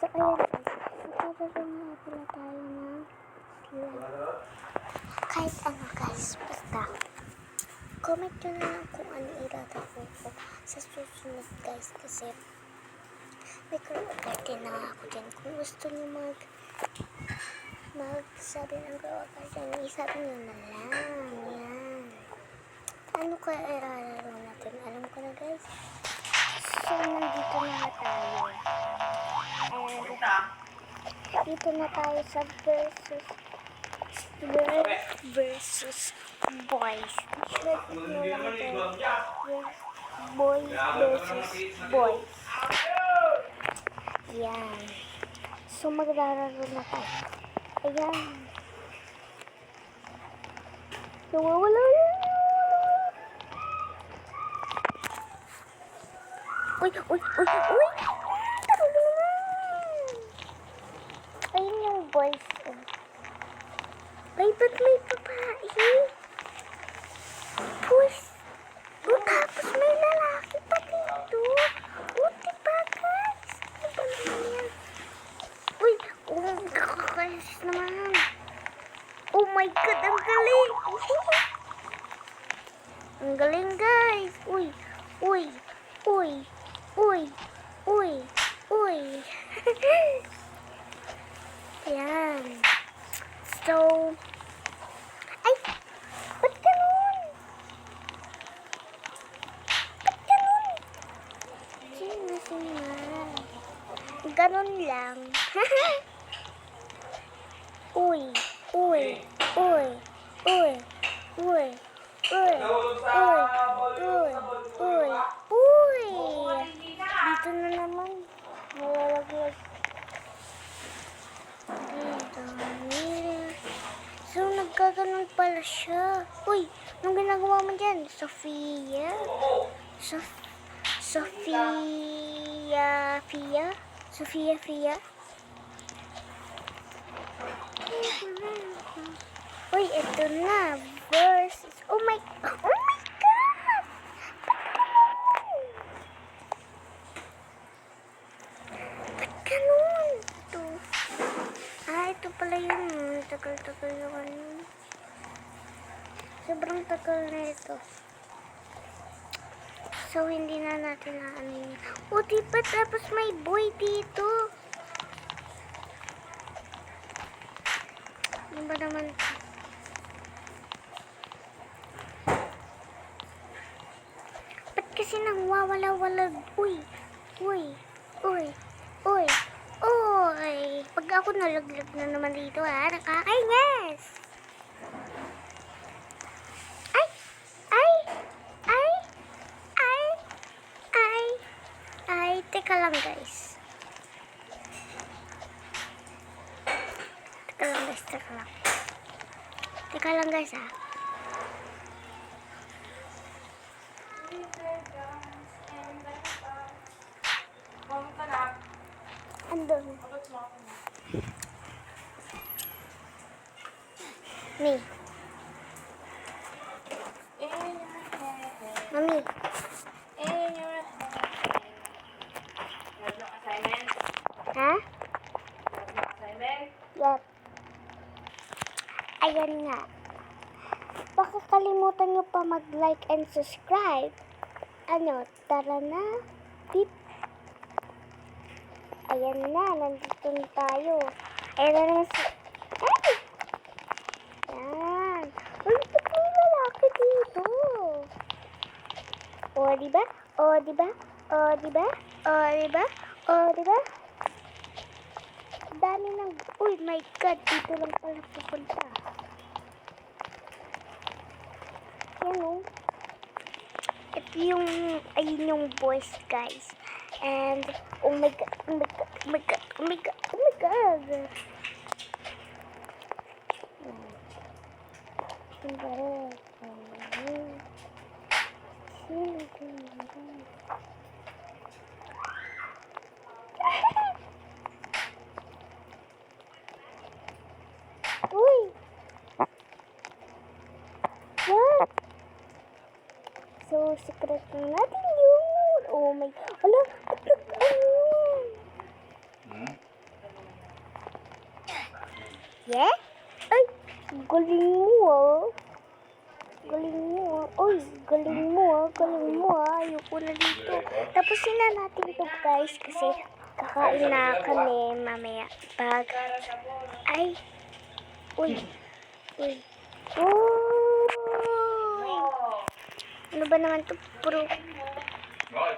So, ayan guys. Magkakaroon nga pala tayo ng slime. Kahit ano guys, basta. Comment nyo na lang kung ano ilalagay ko sa susunod guys. Kasi may din na ako dyan. Kung gusto nyo mag magsabi ng dyan, isabi nyo na lang. Yan. Ano kaya ilalaro natin? Alam ko na guys. So, nandito na tayo. Dito na tayo sa versus girls versus boys. Boys versus boys. Yan. So, maglalaro na tayo. Ayan. Nawawala yun. Uy, uy, uy, uy! Tara na naman! Ayun yung boys. oh. Ay, ba't may babae? Boys. O, tapos may lalaki pa dito. O, diba, guys? Ano ba naman yan? Uy, oh, kakakayos naman. Oh my God, ang galing! ang galing, guys! Uy, uy, uy, uy, uy, uy. Ayan. So, ay, ba't ganun? Ba't ganun? Sino, sino? Ganun lang. uy, uy, uy, uy, uy, uy, uy, uy, uy, uy. Dito na naman. Malalaglag. Dito. So, nagkaganon pala siya. Uy, anong ginagawa mo dyan? Sofia? Sof Sofia Fia? Sofia Fia? Uy, ito na. Versus. Oh my, oh my God! Ba't ganun? Ito. Ah, ito pala yun. Tagal-tagal yung ano. Sobrang tagal na ito. So, hindi na natin na ano yun. O, diba tapos may boy dito? Ano ba naman ito? Ba't kasi nang wawala-wala? Uy! Uy! Uy! Uy! Uy! Pag ako nalaglag na naman dito ha, nakakainis! Ay! Ay! Ay! Ay! Ay! Teka lang guys. Teka lang guys, teka lang. Teka lang guys ha. Andun. Me. Mami. Ha? Yep. Ayan nga. Baka kalimutan nyo pa mag-like and subscribe. Ano, tara na. Beep. Ayan na, nandito na tayo. Ayan na si... Ay! Yan. Uy, ba't may lalaki dito? O, diba? O, diba? O, diba? O, diba? O, diba? Dami ng... Uy, my God, dito lang pala pupunta. Yan o. Ito yung, ayun yung boys, guys. And, oh my God, oh my God, oh my God, oh my God, oh my God. What? So, secret natin yun. Oh my... Oh Ala, galing mo ah. Galing mo ah. Uy, galing mo ah. Galing mo ah. Ayoko na dito. Tapusin na natin to guys kasi kakain na kami mamaya. Pag... Ay. Uy. Uy. Uy. Ano ba naman to? Puro... Muna.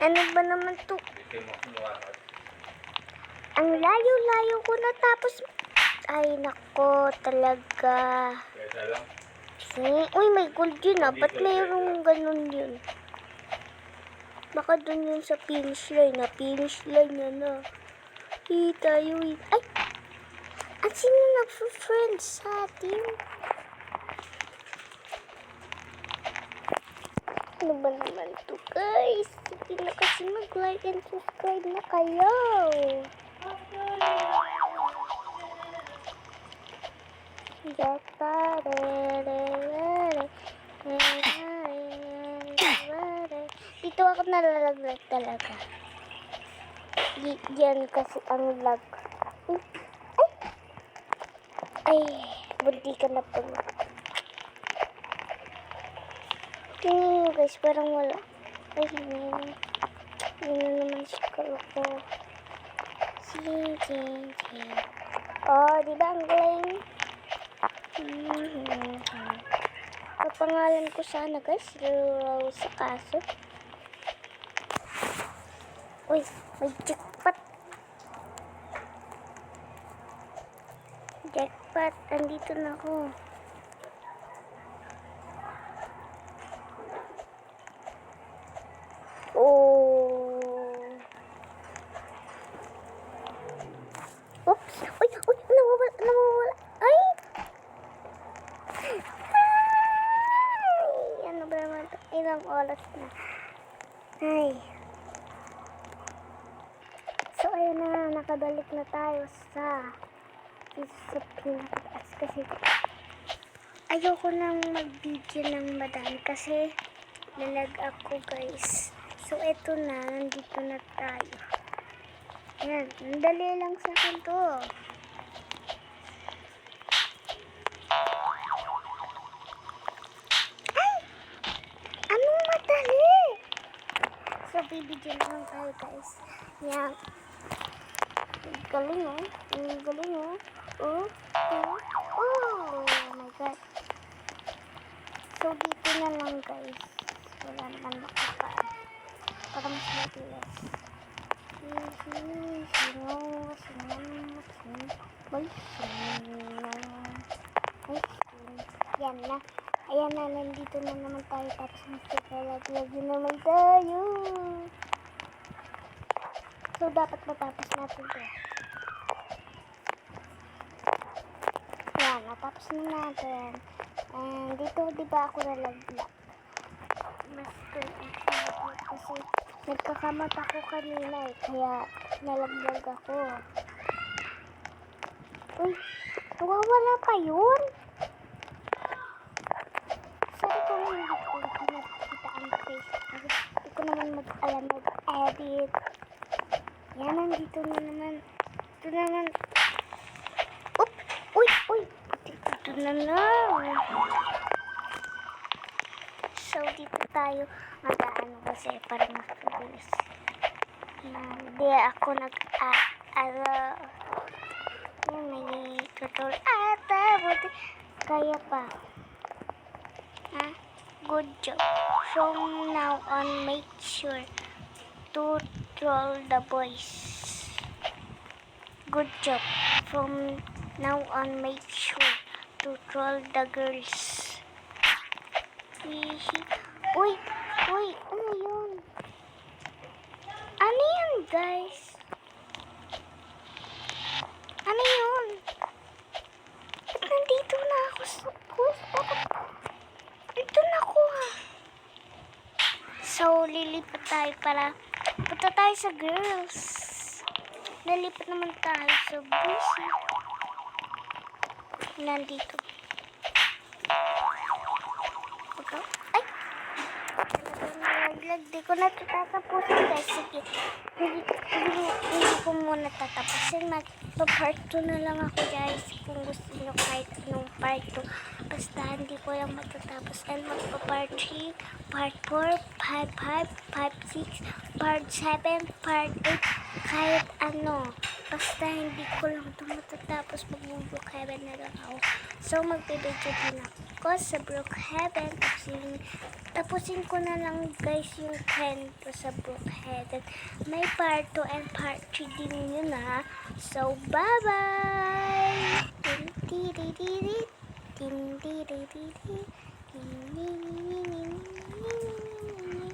Ano ba naman to? Ang layo-layo ko na tapos... Ay, nako talaga. Hmm, uy, may gold yun ah. Ba't mayroong ganun yun? Baka dun yun sa finish line na. Finish line na na. Hi, tayo. Ay! At sino nag-friend sa atin? Ano ba naman to guys? Sige na kasi mag-like and subscribe na kayo. Get Dito ako nalalaglag talaga. Y- yan kasi ang lag. Uy, Ay! Ay! Bunti ka na po. Tingnan nyo guys, parang wala. Ay, yun. Yun na naman si Carl ko. Sing, sing, sing. Oh, di ba ang galing? Mhm. Ang pangalan ko sana guys, Rose kaso. Uy, may jackpot. Jackpot, andito na ako. Oh. Oops. Uy, uy, nawawala, nawawala. Ay! Ay! Ano ba naman Ilang oras na. Ay. So, ayun na, nakabalik na tayo sa dito sa pinakataas kasi ayoko nang mag-video ng madami kasi lalag ako guys. So, eto na, nandito na tayo. Yan, ang dali lang sa akin to. Bibigyan naman tayo guys. Yan. Galing oh. Ang galing oh. Oh, oh, oh, my god. So, dito na lang guys. Wala naman makapaan. Para mas mabilis. Sino, sino, sino, sino, boy, sino, ay, sino. Yan na. Ayan na, nandito na naman tayo. Tapos magkakalag-lag na naman tayo. So, dapat matapos natin to. Yan, natapos na natin. And dito, di ba ako nalaglag? Mas kasi nagkakamot ako kanina eh. Kaya nalaglag ako. Uy, nawawala pa yun? Sabi ko nga hindi ko nakikita ang face. Kasi hindi ko naman mag-alam mag-edit. Yan, nandito na naman. Ito na naman. Oop! Uy! Uy! Dito na lang. So, dito tayo mag-ano kasi para mabilis. Hindi ako nag a ano yung may tutorial ata buti kaya pa ha good job from now on make sure to troll the boys good job from now on make sure to troll the girls. Uy! Uy! Ano yun? Ano yun, guys? Ano yun? So, lilipat tayo para punta tayo sa girls. Lilipat naman tayo sa eh. Nandito. Ito. Vlog. Di ko na ito tatapusin guys. Sige. Hindi, hindi, hindi ko muna tatapusin. Mag-part 2 na lang ako guys. Kung gusto nyo kahit anong part 2. Basta hindi ko lang matatapos. And magpa-part 3, part 4, part 5, part 6, part 7, part 8. Kahit ano. Basta hindi ko lang ito matatapos. Mag-Brookhaven na lang ako. So magbibidyo din ako sa Brookhaven. Tapusin, tapusin ko na lang guys yung 10 ko sa Brookhaven. May part 2 and part 3 din yun ha. So bye-bye! Tin di di